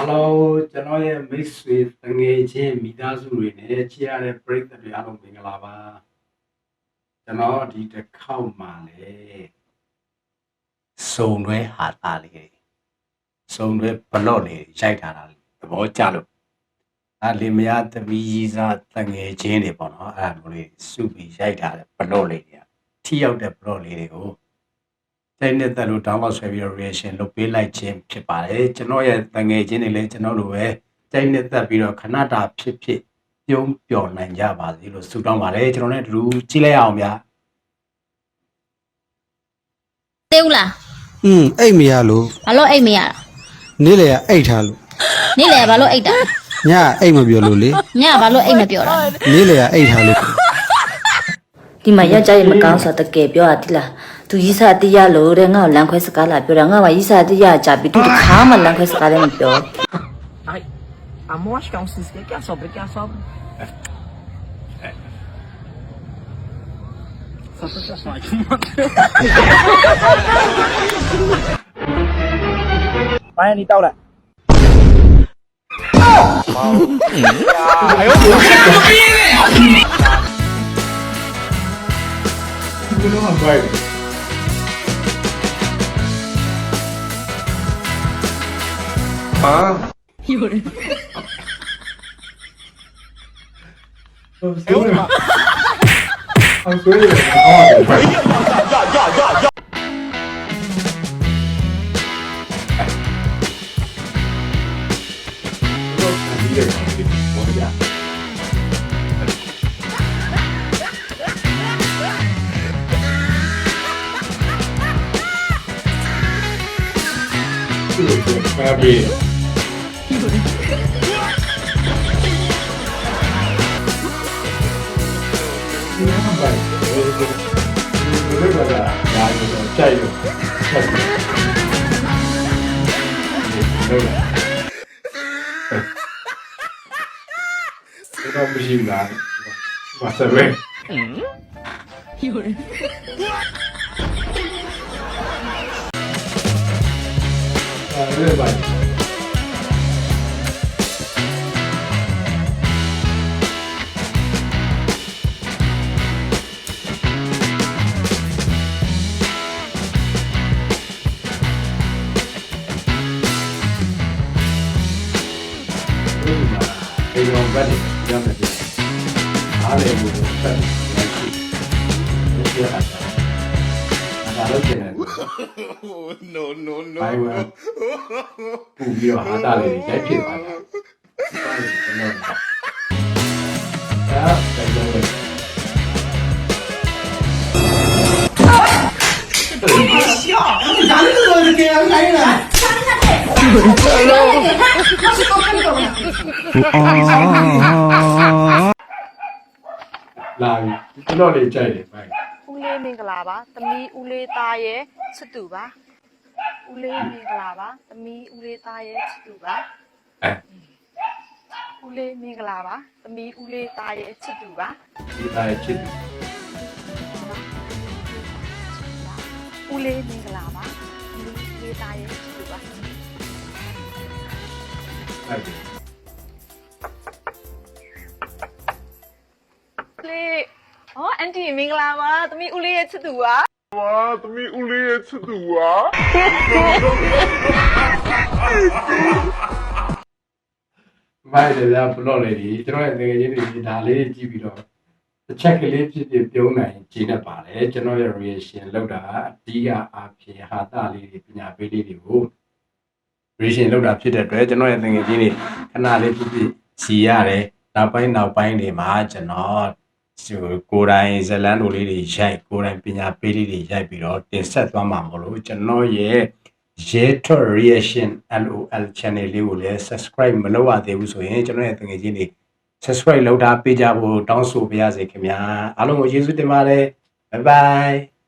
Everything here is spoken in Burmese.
ဟယ်လိုကျွန်တော်ရဲ့မိတ်ဆွေတငယ်ချင်းမိသားစုတွေနဲ့ချစ်ရတဲ့ပရိသတ်တွေအားလုံးမင်္ဂလာပါကျွန်တော်ဒီတစ်ခေါက်မှလည်းစုံတွဲဟာတာလေးတွေစုံတွဲဘလော့လေးတွေရိုက်ထားတာသဘောကျလို့အဲလင်မယားသမီးကြီးစားတငယ်ချင်းတွေပေါ့နော်အဲ့ဒါမျိုးလေးစုပြီးရိုက်ထားတဲ့ဘလော့လေးတွေကထိရောက်တဲ့ဘလော့လေးတွေကို တဲ့နဲ့တက်လို့ download ဆွဲပြီးတော့ reaction လုပ်ပေးလိုက်ခြင်းဖြစ်ပါတယ်ကျွန်တော်ရဲ့တငယ်ချင်းတွေလည်းကျွန်တော်လိုပဲတဲ့နဲ့တက်ပြီးတော့ခဏတာဖြစ်ဖြစ်ပြုံးပျော်နိုင်ကြပါစေလို့ဆုတောင်းပါတယ်ကျွန်တော်လည်းအတူတူကြည့်လိုက်အောင်ဗျာသေးဘူးလားอืมအိတ်မရလို့ဘာလို့အိတ်မရတာနေ့လေကအိတ်ထားလို့နေ့လေဘာလို့အိတ်တာညကအိတ်မပြောလို့လေညဘာလို့အိတ်မပြောတာနေ့လေကအိတ်ထားလို့ဒီမှာယောက်ျားရဲ့မကောင်းဆိုတကယ်ပြောရတိလား သူရီစာတိရလို့တဲ့ငါ့ကိုလမ်းခွဲစကားလာပြောတာငါ့မှာရီစာတိရကြပြီသူတစ်ခါမှလမ်းခွဲစကားလည်းမပြော Ai, amor, acho que é um cisco. O que é a sobra? O que é a sobra? Só sensação aqui, mano. Vai, Anitta, olha. ဘယ်လိုမှမပိုက်ဘူး က်ဟာ有人。အောင်ဆွေးရအောင်ဘိုက်တော့ဒီလေဘောရ Happy. chạy rồi cái đó 部分があのチャイムそれは ngay khi. Nó chưa hạt rồi. Nó ra lớp trên này. no, no, no. ဘိုင်ဝမ်ပူပြီးတော့ဟာတာလေးတွေရိုက်ဖြစ်သွားတာ။ဒါတိုင်တော့ လာပြီကျွန်တော်လေးကြိုက်တယ်ဘိုင်ဦးလေးမင်္ဂလာပါသမီးဦးလေးသားရဲ့ချစ်သူပါဦးလေးမင်္ဂလာပါသမီးဦးလေးသားရဲ့ချစ်သူပါအဲဦးလေးမင်္ဂလာပါသမီးဦးလေးသားရဲ့ချစ်သူပါဒီသားချစ်တယ်ဦးလေးမင်္ဂလာပါသမီးဦးလေးသားရဲ့ချစ်သူပါ ဟုတ်တယ်ဦးလေးဟောအန်တီမင်္ဂလာပါသမီးဦးလေးရဲ့ချစ်သူပါမိုက်တယ်ဗျာဘလော့လေးဒီကျွန်တော်ရဲ့ငယ်ချင်းတွေဒါလေးကြည့်ပြီးတော့တစ်ချက်ကလေးဖြစ်ဖြစ်ပြုံးနိုင်ခြေနဲ့ပါတယ်ကျွန်တော်ရဲ့ reaction လောက်တာအဓိကအားဖြင့်ဟာတာလေးတွေပညာပေးလေးတွေကို reaction လောက်တာဖြစ်တဲ့အတွက်ကျွန်တော်ရဲ့ငယ်ချင်းတွေခဏလေးဖြစ်ဖြစ်စီရတယ်နောက်ပိုင်းနောက်ပိုင်းတွေမှာကျွန်တော်ဟိုကိုယ်တိုင်ဇလန်တို့လေးတွေရိုက်ကိုယ်တိုင်ပညာပေးလေးတွေရိုက်ပြီးတော့တင်ဆက်သွားမှာမလို့ကျွန်တော်ရဲ့ Jeto Reaction LOL channel လေးကိုလည်း subscribe မလုပ်ရသေးဘူးဆိုရင်ကျွန်တော်ရဲ့တငယ်ချင်းတွေ subscribe လုပ်တာပေးကြဖို့တောင်းဆိုပါရစေခင်ဗျာအားလုံးကိုကျေးဇူးတင်ပါတယ် bye bye